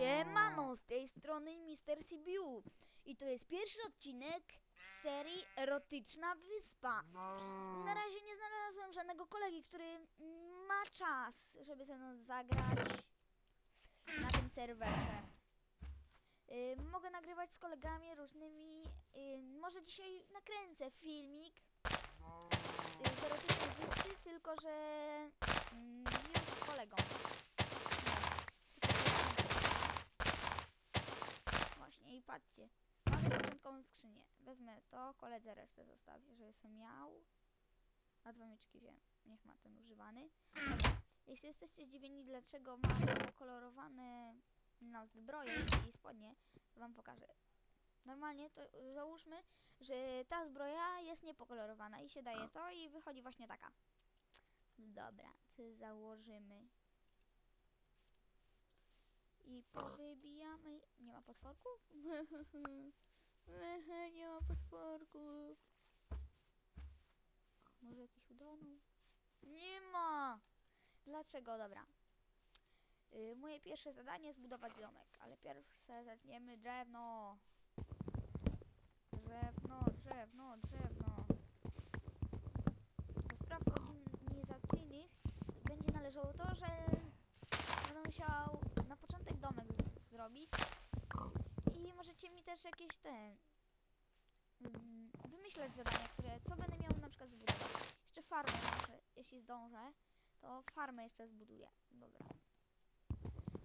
Siemano, z tej strony Mr. CBU i to jest pierwszy odcinek z serii Erotyczna Wyspa. Na razie nie znalazłem żadnego kolegi, który ma czas, żeby ze mną zagrać na tym serwerze. Y, mogę nagrywać z kolegami różnymi, y, może dzisiaj nakręcę filmik y, z Erotycznej Wyspy, tylko że już z kolegą. Miał. A dwa mieczki wiem. Niech ma ten używany. Jeśli jesteście zdziwieni, dlaczego mam pokolorowane na zbroję i spodnie, wam pokażę. Normalnie to załóżmy, że ta zbroja jest niepokolorowana i się daje to i wychodzi właśnie taka. Dobra, to założymy. I powybijamy. Nie ma potworków? nie ma potworków. Nie ma! Dlaczego? Dobra. Y, moje pierwsze zadanie zbudować domek, ale pierwsze zaczniemy drewno. Drewno, drewno, drewno. Do spraw organizacyjnych będzie należało to, że będę musiał na początek domek zrobić i możecie mi też jakieś te mm, wymyślać zadania, które co będę miał na przykład zbudować. Jeszcze farmę może, jeśli zdążę, to farmę jeszcze zbuduję. Dobra.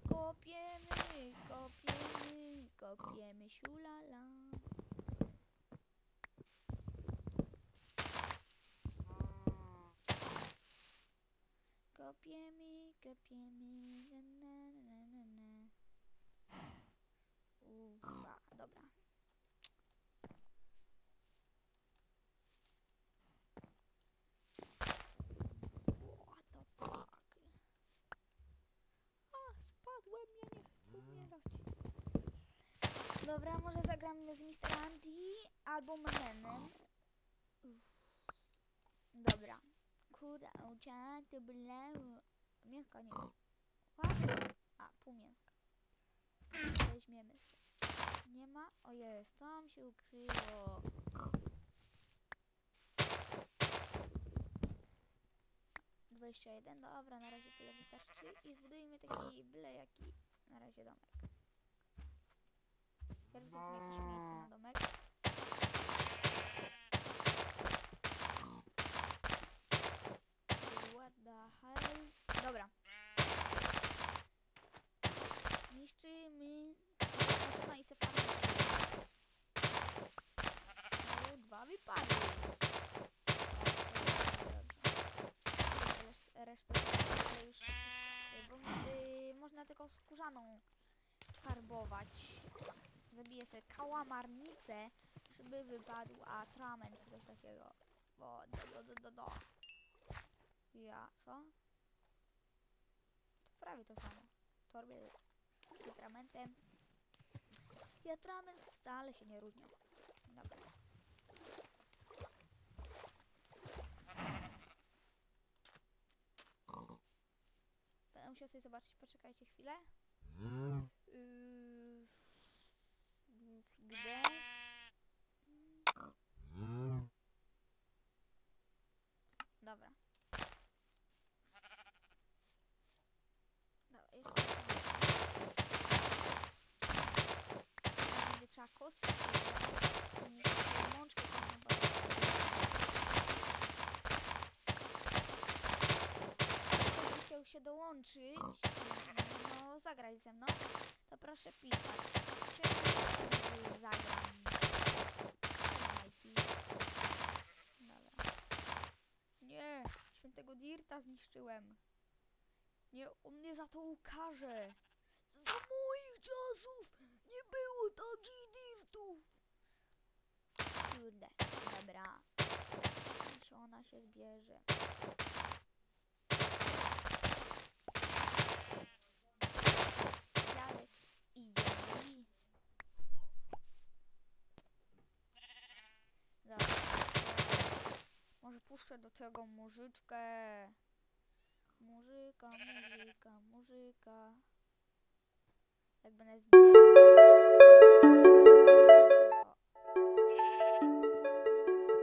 Kopiemy, kopiemy, kopiemy siulala. Kopiemy, kopiemy, na na na na. Ufa, dobra. Ja umierać. Dobra, może zagramy z Mr. Andy albo Memenem. Uff. Dobra. Kurczę, to było... Mięsko nie. What? A, pół mięska. Weźmiemy. Nie ma? O jest, tam się ukryło. Dwadzieścia jeden, dobra, na razie tyle wystarczy i zbudujmy taki byle jaki na razie domek. Pierw zróbmy jakieś miejsce na domek. Skórzaną farbować. Zabiję sobie kałamarnicę, żeby wypadł atrament czy coś takiego. O, do, do, do, do. Ja, co? To prawie to samo. Torby z atramentem. I atrament wcale się nie różnią. Dobra. Musiał sobie zobaczyć, poczekajcie chwilę. Yy, gdzie? Dobra. Dołączyć, no zagrać ze mną, to proszę pisać. Zagram? Dobra. Nie, świętego Dirta zniszczyłem. Nie, on mnie za to ukarze. Za moich czasów nie było takich Dirtów. Kurde, dobra. Czy ona się zbierze? Dziadek idzie i... Dobra. Puszczę do tego mużyczkę. Muzyka, muzyka, muzyka. Jak będę zbierał.